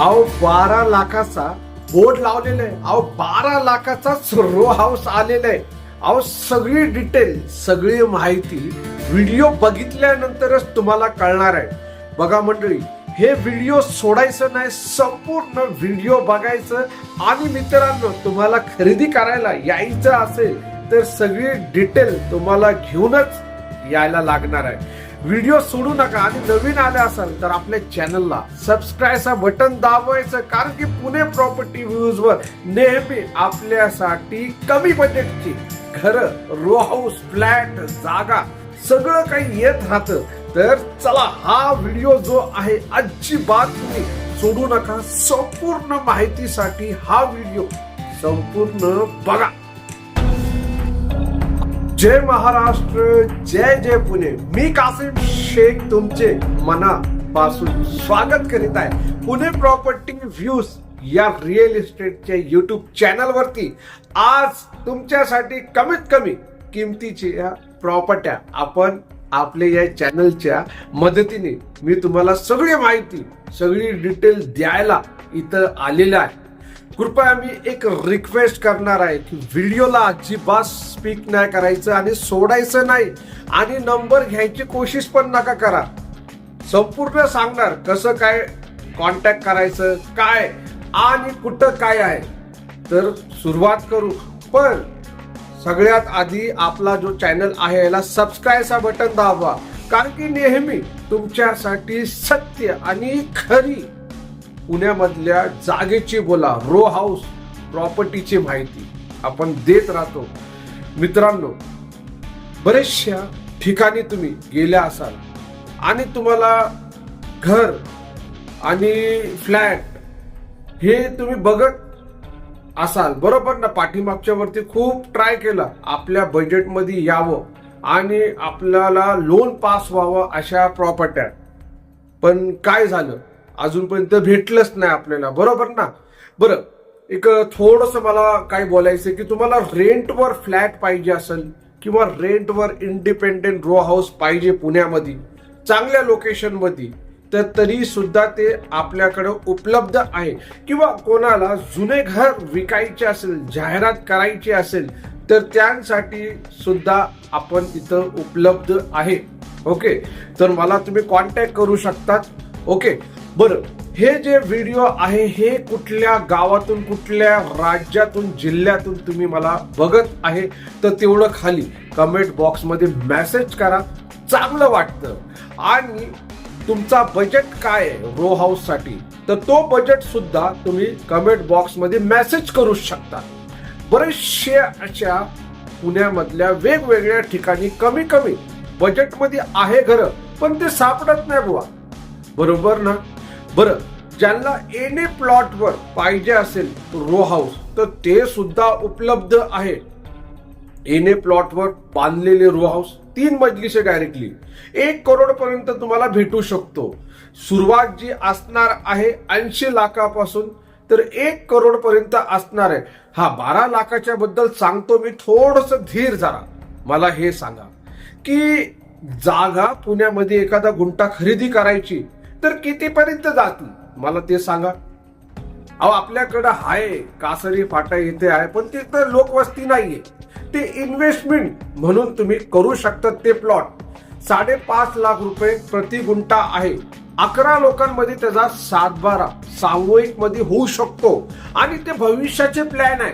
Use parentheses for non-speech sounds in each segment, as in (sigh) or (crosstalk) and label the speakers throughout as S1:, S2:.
S1: अहो बारा लाखाचा बोर्ड लावलेला आहे. अहो बारा लाखाचा रो हाऊस आलेला आहे. अहो सगळी डिटेल सगळी माहिती व्हिडिओ बघितल्यानंतरच तुम्हाला कळणार आहे. बघा मंडळी हे व्हिडिओ सोडायचं नाही संपूर्ण व्हिडिओ बघायचं आणि मित्रांनो तुम्हाला खरेदी करायला यायचं असेल तर सगळी डिटेल तुम्हाला घेऊनच यायला लागणार आहे. व्हिडिओ सोडू नका आणि नवीन आले असाल तर आपल्या चॅनलला सबस्क्राईबचं बटन दाबायचं कारण की पुणे प्रॉपर्टी व्ह्यूज वर नेहमी आपल्यासाठी कमी बजेटची घर रो हाऊस फ्लॅट जागा सगळं काही येत राहतं. तर चला हा व्हिडिओ जो आहे अजिबात तुम्ही सोडू नका. संपूर्ण माहितीसाठी हा व्हिडिओ संपूर्ण बघा. जय महाराष्ट्र जय जय पुणे. मी कासिम शेख तुमचे मनापासून स्वागत करीत आहे. पुणे प्रॉपर्टी व्ह्यूज या रिअल इस्टेटच्या युट्यूब चॅनल वरती आज तुमच्यासाठी कमीत कमी किमतीची या प्रॉपर्ट्या आपण आपल्या या चॅनलच्या मदतीने मी तुम्हाला सगळी माहिती सगळी डिटेल द्यायला इथं आलेलं आहे. कृपया मी एक रिक्वेस्ट करणार आहे की व्हिडिओला अजिबात स्पीक नाही करायचं आणि सोडायचं नाही. आणि नंबर घ्यायची कोशिश पण नका करा. संपूर्ण सांगणार कसं काय कॉन्टॅक्ट करायचं काय आणि कुठं काय आहे. तर सुरुवात करू. पण सगळ्यात आधी आपला जो चॅनल आहे याला सबस्क्राईबचा बटन दाबवा. कारण की नेहमी तुमच्यासाठी सत्य आणि खरी पुण्यामधल्या जागेची बोला रो हाऊस प्रॉपर्टीची माहिती आपण देत राहतो. मित्रांनो बरेचशा ठिकाणी तुम्ही गेल्या असाल आणि तुम्हाला घर आणि फ्लॅट हे तुम्ही बघत असाल बरोबर ना? पाठीमागच्या वरती खूप ट्राय केला आपल्या बजेटमध्ये यावं आणि आपल्याला लोन पास व्हावं अशा प्रॉपर्ट्या पण काय झालं? अजूनपर्यंत भेटलंच नाही आपल्याला. बरोबर ना? बरं एक थोडस मला काय बोलायचं की तुम्हाला रेंटवर फ्लॅट पाहिजे असेल किंवा रेंटवर इंडिपेंडेंट रो हाऊस पाहिजे पुण्यामध्ये चांगल्या लोकेशनमध्ये तर तरी सुद्धा ते आपल्याकडे उपलब्ध आहे. किंवा कोणाला जुने घर विकायचे असेल जाहिरात करायची असेल तर त्यांसाठी सुद्धा आपण इथं उपलब्ध आहे. ओके? तर मला तुम्ही कॉन्टॅक्ट करू शकतात. ओके? बरं हे जे व्हिडिओ आहे हे कुठल्या गावातून कुठल्या राज्यातून जिल्ह्यातून तुम्ही मला बघत आहे तर तेवढं खाली कमेंट बॉक्समध्ये मेसेज करा. चांगलं वाटतं. आणि तुमचा बजेट काय आहे रो हाऊससाठी तर तो बजेट सुद्धा तुम्ही कमेंट बॉक्समध्ये मेसेज करू शकता. बरेचसे अशा पुण्यामधल्या वेगवेगळ्या ठिकाणी कमी कमी बजेटमध्ये आहे घरं पण ते सापडत नाही बुवा. बरोबर ना? बरं ज्यांना एने प्लॉटवर पाहिजे असेल रो हाऊस तर ते सुद्धा उपलब्ध आहे. एने प्लॉटवर बांधलेले रो हाऊस तीन मजलीचे डायरेक्टली एक करोड पर्यंत तुम्हाला भेटू शकतो. सुरुवात जी असणार आहे ऐंशी लाखापासून तर एक करोड पर्यंत असणार आहे. हा बारा लाखाच्या बद्दल सांगतो मी थोडस धीर जरा. मला हे सांगा की जागा पुण्यामध्ये एखादा गुंटा खरेदी करायची तर कितीपर्यंत जातील? मला ते सांगा. अहो आपल्याकडं आहे कासरी फाटा इथे आहे पण तिथं लोकवस्ती नाहीये. ते इन्व्हेस्टमेंट म्हणून तुम्ही करू शकता ते प्लॉट साडेपाच लाख रुपये प्रति गुंठा आहे. अकरा लोकांमध्ये त्याचा सातबारा सामूहिकमध्ये होऊ शकतो. आणि ते भविष्याचे प्लॅन आहे.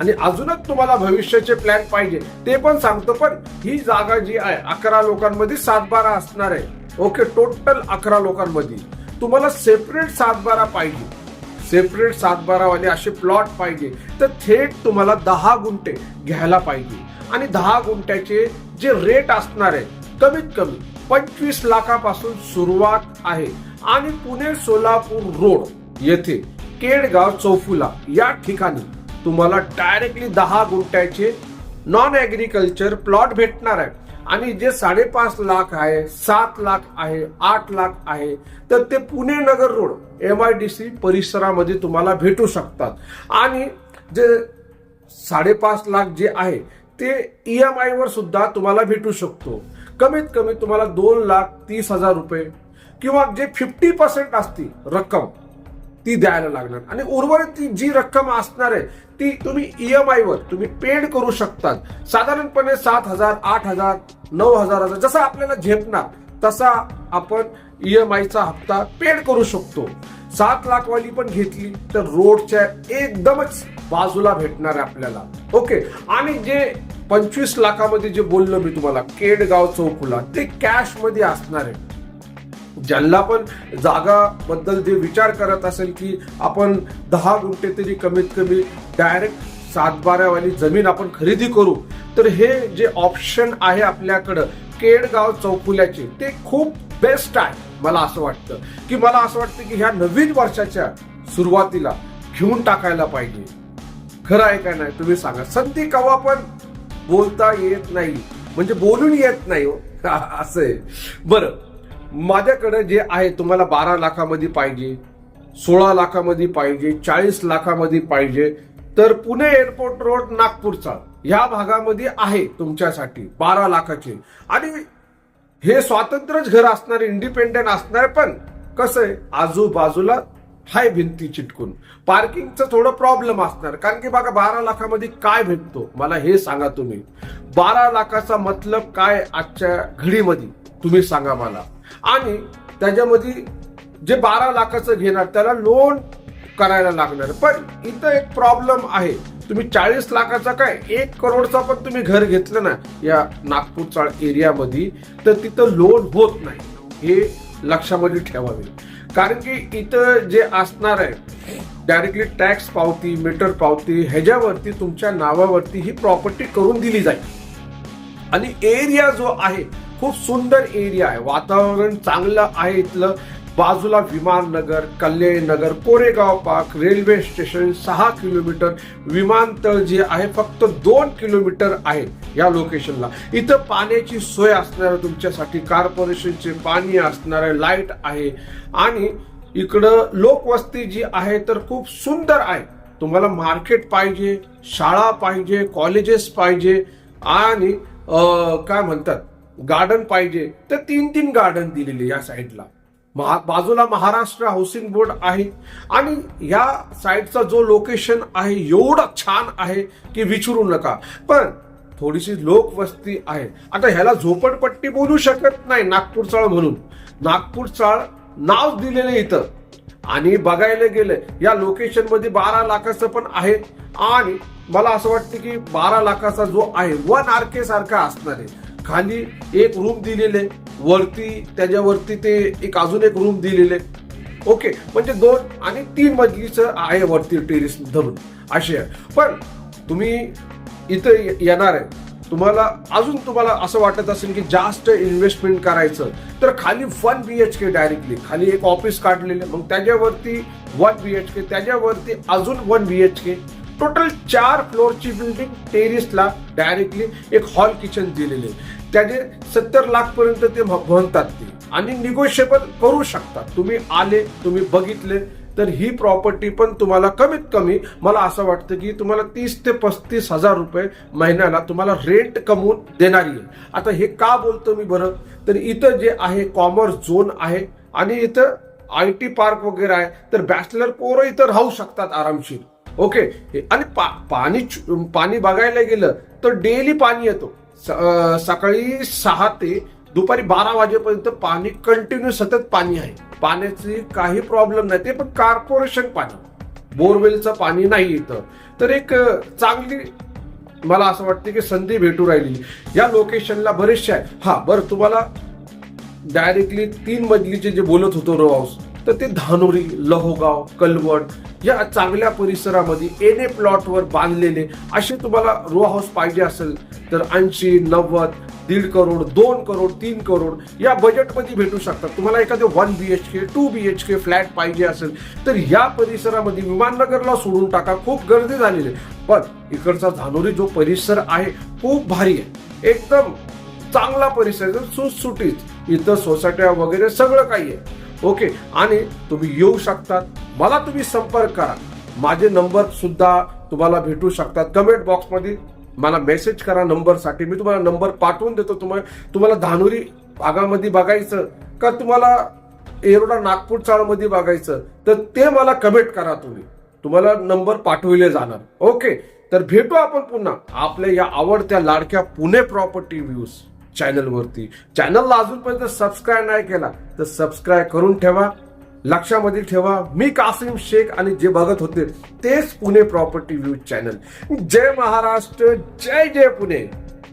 S1: आणि अजूनच तुम्हाला भविष्याचे प्लॅन पाहिजे. ते पण सांगतो पण ही जागा जी आहे अकरा लोकांमध्ये सातबारा असणार आहे. ओके टोटल अकरा लोकांमध्ये. तुम्हाला सेपरेट सातबारा पाहिजे. सेपरेट सातबारावाले असे प्लॉट पाहिजे. तर थेट तुम्हाला दहा गुंठे घ्यायला पाहिजे. आणि दहा गुंठ्याचे जे रेट असणार आहे कमीत कमी पंचवीस लाखापासून सुरुवात आहे. आणि पुणे सोलापूर रोड येथे केडगाव चौफुला या ठिकाणी तुम्हाला डायरेक्टली दहा गुंठ्याचे नॉन ऍग्रिकल्चर प्लॉट भेटणार आहे. आणि जे साडेपाच लाख आहे सात लाख आहे आठ लाख आहे तर ते Pune Nagar road M I D C परिसरामध्ये तुम्हाला भेटू शकतात. आणि जे साडेपाच लाख जे आहे ते ई एम आयवर सुद्धा तुम्हाला भेटू शकतो. कमीत कमी तुम्हाला दोन लाख तीस हजार रुपये किंवा जे फिफ्टी पर्सेंट असती रक्कम ती द्यायला लागणार. आणि उर्वरित ती जी रक्कम असणार आहे ती तुम्ही ईएमआय वर तुम्ही पेड करू शकतात. साधारणपणे सात हजार आठ हजार नऊ हजार हजार जसं आपल्याला झेपणार तसा आपण ईएमआयचा हप्ता पेड करू शकतो. सात लाख वाली पण घेतली तर रोडच्या एकदमच बाजूला भेटणार आहे आपल्याला. ओके आणि जे पंचवीस लाखामध्ये जे बोललो मी तुम्हाला केडगाव चौकुला ते कॅशमध्ये असणार आहे. ज्यांना पण जागा बद्दल जे विचार करत असेल की आपण दहा गुंठे तरी कमीत कमी डायरेक्ट सातबारावाली जमीन आपण खरेदी करू तर हे जे ऑप्शन आहे आपल्याकडं केडगाव चौफुल्याचे ते खूप बेस्ट आहे मला असं वाटतं. की मला असं वाटतं की ह्या नवीन वर्षाच्या सुरुवातीला घेऊन टाकायला पाहिजे. खरं आहे का नाही तुम्ही सांगा. संधी कवा पण बोलता येत नाही म्हणजे बोलून येत नाही हो. (laughs) असं आहे. बरं. माझ्याकडे जे आहे तुम्हाला बारा लाखामध्ये पाहिजे सोळा लाखामध्ये पाहिजे चाळीस लाखामध्ये पाहिजे तर पुणे एअरपोर्ट रोड नागपूरचा ह्या भागामध्ये आहे तुमच्यासाठी बारा लाखाचे. आणि हे स्वातंत्र्यच घर असणार इंडिपेंडेंट असणार पण कसं आहे आजूबाजूला हाय भिंती चिटकून. पार्किंगचं थोडं प्रॉब्लेम असणार कारण की बघा बारा लाखामध्ये काय भेटतो? मला हे सांगा तुम्ही. बारा लाखाचा मतलब काय आजच्या घडीमध्ये? तुम्ही सांगा मला. आणि त्याच्यामध्ये जे बारा लाखाचं घेणार त्याला लोन करायला लागणार. पण इथं एक प्रॉब्लेम आहे. तुम्ही चाळीस लाखाचा काय? एक करोडचा पण तुम्ही घर घेतलं ना या नागपूरचा एरियामध्ये तर तिथं लोन होत नाही. हे लक्षामध्ये ठेवावे. कारण की इथं जे असणार आहे डायरेक्टली टॅक्स पावती मीटर पावती ह्याच्यावरती तुमच्या नावावरती ही प्रॉपर्टी करून दिली जाईल. आणि एरिया जो आहे खूप सुंदर एरिया आहे. वातावरण चांगलं आहे इथलं. बाजूला Vimannagar Kalyannagar Koregaon park railway station सहा किलोमीटर विमानतळ जे आहे फक्त दोन किलोमीटर आहे या लोकेशनला. इथं पाण्याची सोय असणार तुमच्यासाठी कॉर्पोरेशनचे पाणी असणार आहे लाइट आहे. आणि इकडं लोकवस्ती जी आहे तर खूप सुंदर आहे. तुम्हाला मार्केट पाहिजे शाळा पाहिजे कॉलेजेस पाहिजे आणि काय म्हणतात? गार्डन पाहिजे. तर तीन तीन गार्डन दिलेले या साईडला महा बाजूला महाराष्ट्र हाऊसिंग बोर्ड आहे. आणि या साईडचा जो लोकेशन आहे एवढं छान आहे की विचारू नका. पण थोडीशी लोकवस्ती आहे. आता ह्याला झोपडपट्टी बोलू शकत नाही नागपूर चाळ म्हणून. नागपूर चाळ नाव दिलेलं इथं. आणि बघायला गेलं या लोकेशनमध्ये बारा लाखाचं पण आहे. आणि मला असं वाटतं की बारा लाखाचा जो आहे वन आर के सारखा असणार आहे. खाली एक रूम दिलेले वरती त्याच्यावरती ते एक अजून एक रूम दिलेले. ओके म्हणजे दोन आणि तीन मजलीचं आहे वरती टेरिस धरून. असे आहे. पण तुम्ही इथं येणार आहे. तुम्हाला अजून तुम्हाला असं वाटत असेल की जास्त इन्व्हेस्टमेंट करायचं तर खाली one B H K directly खाली एक ऑफिस काढलेलं. मग त्याच्यावरती वन बी एच के त्याच्यावरती अजून one B H K total चार फ्लोअरची बिल्डिंग टेरिसला डायरेक्टली एक हॉल किचन दिलेले त्याने सत्तर लाखपर्यंत ते म्हणतात ते. आणि निगोशिएबल करू शकतात. तुम्ही आले तुम्ही बघितले तर ही प्रॉपर्टी पण तुम्हाला कमीत कमी मला असं वाटतं की तुम्हाला तीस ते पस्तीस हजार रुपये महिन्याला तुम्हाला रेंट कमवून देणारी आहे. आता हे का बोलतो मी बरं? तर इथं जे आहे कॉमर्स झोन आहे आणि इथं आय टी पार्क वगैरे आहे तर बॅचलर पोरं इथं राहू शकतात आरामशीर. ओके. आणि पा- पाणी पाणी बघायला गेलं तर डेली पाणी येतो. सकाळी सहा ते दुपारी बारा वाजेपर्यंत पाणी कंटिन्यू सतत पाणी आहे. पाण्याची काही प्रॉब्लेम नाही. ते पण कॉर्पोरेशन पाणी. बोरवेलचं पाणी नाही इथं. तर एक चांगली मला असं वाटतं की संधी भेटू राहिली या लोकेशनला बरेचशा आहे. हा बरं तुम्हाला डायरेक्टली तीन मजलीचे जे बोलत होतो रो हाऊस तर ते धानोरी लहोगाव कलवट या चांगल्या परिसरामध्ये एन ए प्लॉटवर बांधलेले असे तुम्हाला रो हाऊस पाहिजे असेल तर ऐंशी नव्वद दीड करोड दोन करोड तीन करोड या बजेटमध्ये भेटू शकतात. तुम्हाला एखादं one B H K two B H K flat पाहिजे असेल तर या परिसरामध्ये विमाननगरला सोडून टाका. खूप गर्दी झालेली आहे. पण इकडचा धानोरी जो परिसर आहे खूप भारी आहे. एकदम चांगला परिसर सुटसुटीत. इथं सोसायट्या वगैरे सगळं काही आहे. ओके आणि तुम्ही येऊ शकतात. मला तुम्ही संपर्क करा. माझे नंबर सुद्धा तुम्हाला भेटू शकतात. कमेंट बॉक्समध्ये मला मेसेज करा नंबरसाठी मी तुम्हाला नंबर पाठवून देतो. तुम्हाला तुम्हाला धानुरी भागामध्ये बघायचं का तुम्हाला एरोडा नागपूर चाळमध्ये बघायचं? तर ते मला कमेंट करा तुम्ही. तुम्हाला नंबर पाठविले जाणार. ओके तर भेटू आपण पुन्हा. आपल्या या आवडत्या लाडक्या पुणे प्रॉपर्टी व्ह्यूज चॅनलवरती चॅनलला अजूनपर्यंत सबस्क्राईब नाही केला तर सबस्क्राईब करून ठेवा. लक्षामध्ये ठेवा. मी कासिम शेख आणि जे बघत होते तेच पुणे प्रॉपर्टी व्ह्यूज चॅनल जय महाराष्ट्र जय जय पुणे.